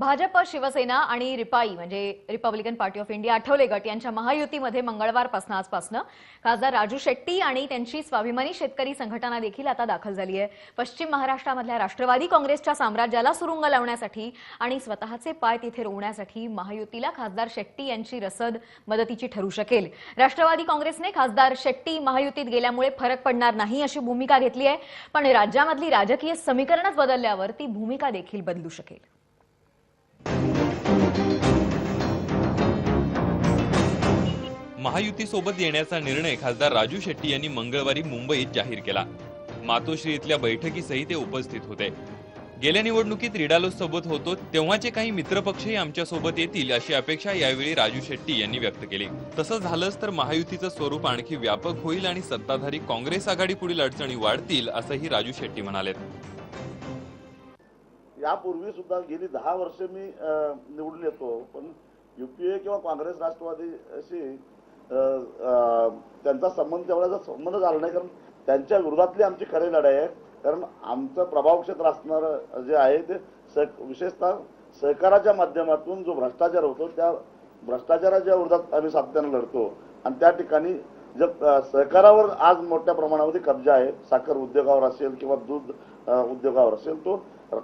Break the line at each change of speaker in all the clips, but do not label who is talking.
भाजप शिवसेना आणि रिपाई म्हणजे Republican Party of India Athawale गट यांच्या महायुतीमध्ये मंगळवारपासून आजपासून खासदार राजू शेट्टी आणि त्यांची स्वाभिमानी शेतकरी संघटना देखील आता दाखल झाली आहे. पश्चिम महाराष्ट्रामधल्या राष्ट्रवादी काँग्रेसच्या साम्राज्याला सुरुंग लावण्यासाठी आणि स्वतःचे पाय तिथे रोवण्यासाठी महायुतीला खासदार शेट्टी यांची रसद मदतीची ठरू शकेल. राष्ट्रवादी काँग्रेसने खासदार शेट्टी महायुतीत गेल्यामुळे फरक पडणार नाही अशी भूमिका घेतली आहे. पण राज्यामधली राजकीय समीकरणच बदलल्यावर ती भूमिका देखील बदलू शकेल.
महायुतीसोबत येण्याचा निर्णय खासदार राजू शेट्टी यांनी मंगळवारी मुंबईत जाहीर केला. मातोश्री इथल्या बैठकीसही ते उपस्थित होते. गेल्या निवडणुकीत रिडालो सोबत होतो तेव्हाचे काही मित्रपक्षही आमच्यासोबत येतील अशी अपेक्षा यावेळी राजू शेट्टी यांनी व्यक्त केली. तसं झालंच तर महायुतीचं स्वरूप आणखी व्यापक होईल आणि सत्ताधारी काँग्रेस आघाडी पुढील अडचणी वाढतील असंही राजू शेट्टी म्हणाले
यापूर्वी सुद्धा गेली दहा वर्ष मी निवडून येतो पण युपीए किंवा काँग्रेस राष्ट्रवादीशी अ, त्यांचा संबंध तेवढा संबंध झाला नाही कारण त्यांच्या विरोधातली आमची खरी लढाई आहे. कारण आमचं प्रभाव क्षेत्र असणारं जे आहे ते स विशेषतः सहकाराच्या माध्यमातून जो भ्रष्टाचार होतो त्या भ्रष्टाचाराच्या विरोधात आम्ही सातत्यानं लढतो. आणि त्या ठिकाणी जर सहकारावर आज मोठ्या प्रमाणामध्ये कब्जा आहे साखर उद्योगावर असेल किंवा दूध उद्योगावर असेल तो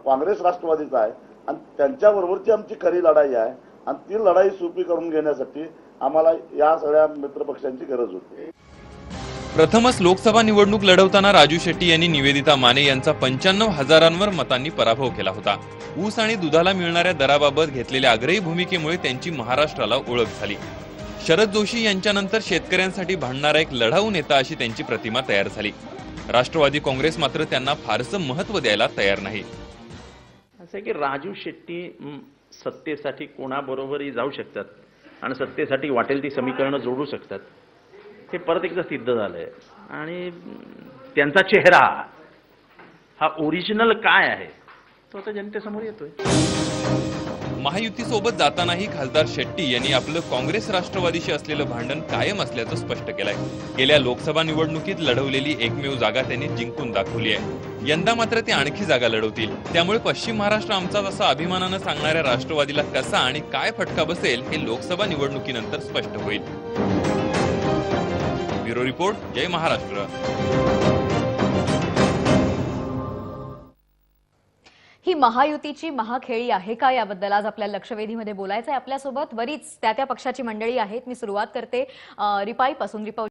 काँग्रेस राष्ट्रवादीचा आहे. आणि त्यांच्याबरोबरची आमची खरी लढाई आहे. आणि ती लढाई सोपी करून घेण्यासाठी आम्हाला या सगळ्या मित्रपक्षांची गरज होती.
प्रथमच लोकसभा निवडणूक लढवताना राजू शेट्टी यांनी निवेदिता माने यांचा पंच्याण्णव हजारांवर मतांनी पराभव केला होता. ऊस आणि दुधाला मिळणाऱ्या दराबाबत घेतलेल्या आग्रही भूमिकेमुळे त्यांची महाराष्ट्राला ओळख झाली. शरद जोशी यांच्यानंतर शेतकऱ्यांसाठी भांडणारा एक लढाऊ नेता अशी त्यांची प्रतिमा तयार झाली. राष्ट्रवादी काँग्रेस मात्र त्यांना फारसं महत्त्व द्यायला तयार नाही.
असं आहे की राजू शेट्टी सत्तेसाठी कोणाबरोबरही जाऊ शकतात. आणि सत्तेसाठी वाटेल ती समीकरणं जोडू शकतात. हे परत एकदा सिद्ध झालंय. आणि त्यांचा चेहरा हा ओरिजिनल काय आहे? तो आता जनतेसमोर येतोय.
महायुतीसोबत जातानाही खासदार शेट्टी यांनी आपलं काँग्रेस राष्ट्रवादीशी असलेलं भांडण कायम असल्याचं स्पष्ट केलंय. गेल्या लोकसभा निवडणुकीत लढवलेली एकमेव जागा त्यांनी जिंकून दाखवली आहे. यंदा मात्र ते आणखी जागा लढवतील. त्यामुळे पश्चिम महाराष्ट्र आमचाच असं अभिमानानं सांगणाऱ्या राष्ट्रवादीला कसा आणि काय फटका बसेल हे लोकसभा निवडणुकीनंतर स्पष्ट होईल. ब्युरो रिपोर्ट जय महाराष्ट्र.
ही महायुतीची महाखेळी आहे का याबद्दल? आज आपल्या लक्षवेधीमध्ये बोलायचं आहे आपल्यासोबत बरीच त्या त्या पक्षाची मंडळी आहेत. मी सुरुवात करते. रिपाईपासून रिपब्लिक